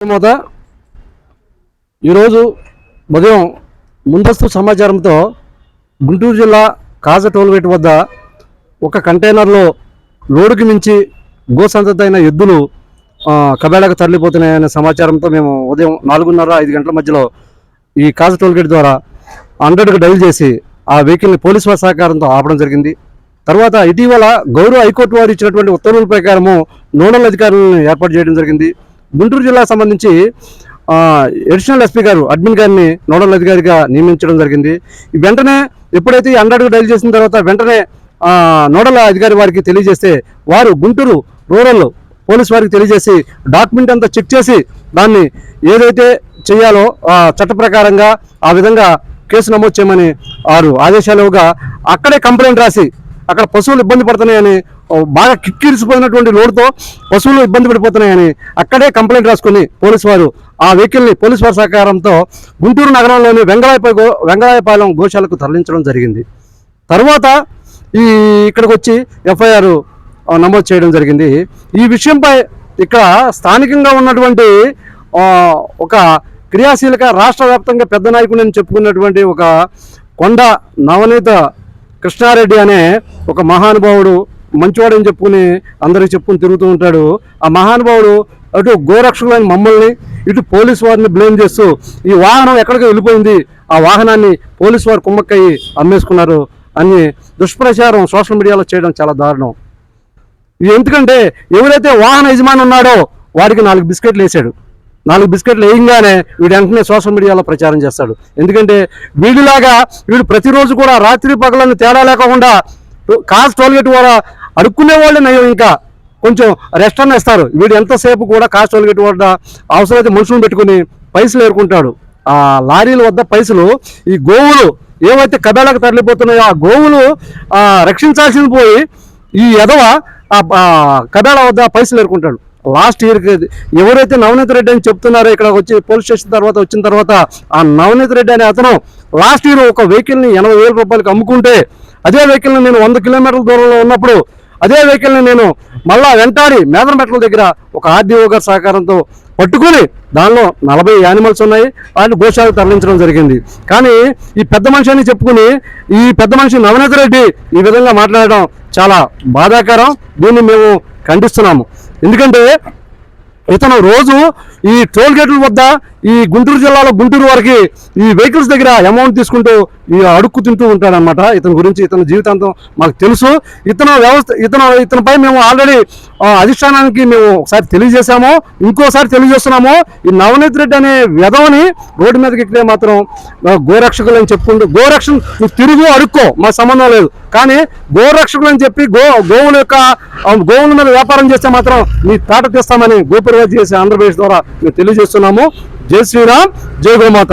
మోత ఈరోజు ఉదయం ముందస్తు సమాచారంతో గుంటూరు జిల్లా కాజ టోల్గేట్ వద్ద ఒక కంటైనర్లో లోడుకి మించి గోసంతతైన ఎద్దులు కబేళకు తరలిపోతున్నాయనే సమాచారంతో మేము ఉదయం నాలుగున్నర ఐదు గంటల మధ్యలో ఈ కాజ టోల్గేట్ ద్వారా హండ్రెడ్కి డైల్ చేసి ఆ వెహికల్ని పోలీసు వారి సహకారంతో ఆపడం జరిగింది. తర్వాత ఇటీవల గౌరవ హైకోర్టు వారు ఇచ్చినటువంటి ఉత్తర్వుల ప్రకారము నోడల్ అధికారులను ఏర్పాటు చేయడం జరిగింది. గుంటూరు జిల్లాకు సంబంధించి అడిషనల్ ఎస్పీ గారు అడ్మిన్ గారిని నోడల్ అధికారిగా నియమించడం జరిగింది. వెంటనే ఎప్పుడైతే ఈ హండ్రెడ్ డైల్ చేసిన తర్వాత వెంటనే నోడల్ అధికారి వారికి తెలియజేస్తే వారు గుంటూరు రూరల్ పోలీస్ వారికి తెలియజేసి డాక్యుమెంట్ అంతా చెక్ చేసి దాన్ని ఏదైతే చేయాలో చట్ట ప్రకారంగా ఆ విధంగా కేసు నమోదు చేయమని వారు ఆదేశాలు ఇవ్వగా అక్కడే కంప్లైంట్ రాసి అక్కడ పశువులు ఇబ్బంది పడుతున్నాయని బాగా కిక్కిరిసిపోయినటువంటి లోడ్తో పశువులు ఇబ్బంది పడిపోతున్నాయని అక్కడే కంప్లైంట్ రాసుకుని పోలీసు వారు ఆ వెహికల్ని పోలీసు వారి సహకారంతో గుంటూరు నగరంలోని వెంగళాయపై వెంగళాయపాలెం గోశాలకు తరలించడం జరిగింది. తర్వాత ఈ ఇక్కడికి వచ్చి ఎఫ్ఐఆర్ నమోదు చేయడం జరిగింది. ఈ విషయంపై ఇక్కడ స్థానికంగా ఉన్నటువంటి ఒక క్రియాశీలక రాష్ట్ర వ్యాప్తంగా పెద్ద నాయకుడు అని చెప్పుకున్నటువంటి ఒక కొండ నవనీత కృష్ణారెడ్డి అనే ఒక మహానుభావుడు మంచివాడని చెప్పుకుని అందరికి చెప్పుకుని తిరుగుతూ ఉంటాడు. ఆ మహానుభావుడు అటు గోరక్షకులైన మమ్మల్ని ఇటు పోలీసు వారిని బ్లేమ్ చేస్తూ ఈ వాహనం ఎక్కడికి వెళ్ళిపోయింది. ఆ వాహనాన్ని పోలీసు వారు కుమ్మక్కయ్యి అమ్మేసుకున్నారు అని దుష్ప్రచారం సోషల్ మీడియాలో చేయడం చాలా దారుణం. ఇది ఎందుకంటే ఎవరైతే వాహన యజమాని ఉన్నాడో వాడికి నాలుగు బిస్కెట్లు వేసాడు. నాలుగు బిస్కెట్లు వేయంగానే వీడు వెంటనే సోషల్ మీడియాలో ప్రచారం చేస్తాడు. ఎందుకంటే వీడిలాగా వీడు ప్రతిరోజు కూడా రాత్రి పగలను తేడా లేకుండా కాస్ టోల్గేట్ కూడా అడుక్కునే వాళ్ళే నయం ఇంకా. కొంచెం రెస్ట్ అన్న ఇస్తారు. వీడు ఎంతసేపు కూడా కాస్ టోల్గేట్ వద్ద అవసరమైతే మనుషులను పెట్టుకుని పైసలు ఏరుకుంటాడు. ఆ లారీల వద్ద పైసలు ఈ గోవులు ఏవైతే కబేళకు తరలిపోతున్నాయో ఆ గోవులు రక్షించాల్సింది పోయి ఈ ఎదవ ఆ ఆ వద్ద పైసలు ఎరుకుంటాడు లాస్ట్ ఇయర్కి ఎవరైతే నవనీత్ రెడ్డి అని చెప్తున్నారో ఇక్కడ వచ్చి పోలీస్ స్టేషన్ తర్వాత వచ్చిన తర్వాత ఆ నవనీత్ రెడ్డి అనే అతను లాస్ట్ ఇయర్ ఒక వెహికల్ని ఎనభై వేల రూపాయలకి అమ్ముకుంటే అదే వెహికల్ని నేను వంద కిలోమీటర్ల దూరంలో ఉన్నప్పుడు అదే వెహికల్ని నేను మళ్ళా వెంటాడి మేదరమెట్ల దగ్గర ఒక ఆర్డీఓ గారి సహకారంతో పట్టుకుని దానిలో నలభై యానిమల్స్ ఉన్నాయి. వాటిని గోశాలకు తరలించడం జరిగింది. కానీ ఈ పెద్ద మనిషి అని చెప్పుకుని ఈ పెద్ద మనిషి నవనీత్ రెడ్డి ఈ విధంగా మాట్లాడడం చాలా బాధాకరం. దీన్ని మేము ఖండిస్తున్నాము. ఎందుకంటే ఇతను రోజు ఈ టోల్ గేట్ల వద్ద ఈ గుంటూరు జిల్లాలో గుంటూరు వరకు ఈ వెహికల్స్ దగ్గర అమౌంట్ తీసుకుంటూ ఈ అడుక్కు తింటూ ఉంటాడనమాట ఇతని గురించి ఇతని జీవితాంతం మాకు తెలుసు. ఇతను వ్యవస్థ ఇతను ఇతనిపై మేము ఆల్రెడీ అధిష్టానానికి మేము ఒకసారి తెలియజేశాము. ఇంకోసారి తెలియజేస్తున్నాము. ఈ నవనీత్ రెడ్డి అనే వ్యధవని రోడ్డు మీదకి ఎక్కితే మాత్రం గోరక్షకులు అని చెప్పుకుంటూ గోరక్షణ నువ్వు తిరుగు అడుక్కో మా సంబంధం లేదు. కానీ గోరక్షకులు అని చెప్పి గో గోవుల యొక్క గోవుల మీద వ్యాపారం చేస్తే మాత్రం నీ తాట తీస్తామని గోపురవాది చేసే ఆంధ్రప్రదేశ్ ద్వారా మేము తెలియజేస్తున్నాము. జై శ్రీరామ్ జై గోమాత.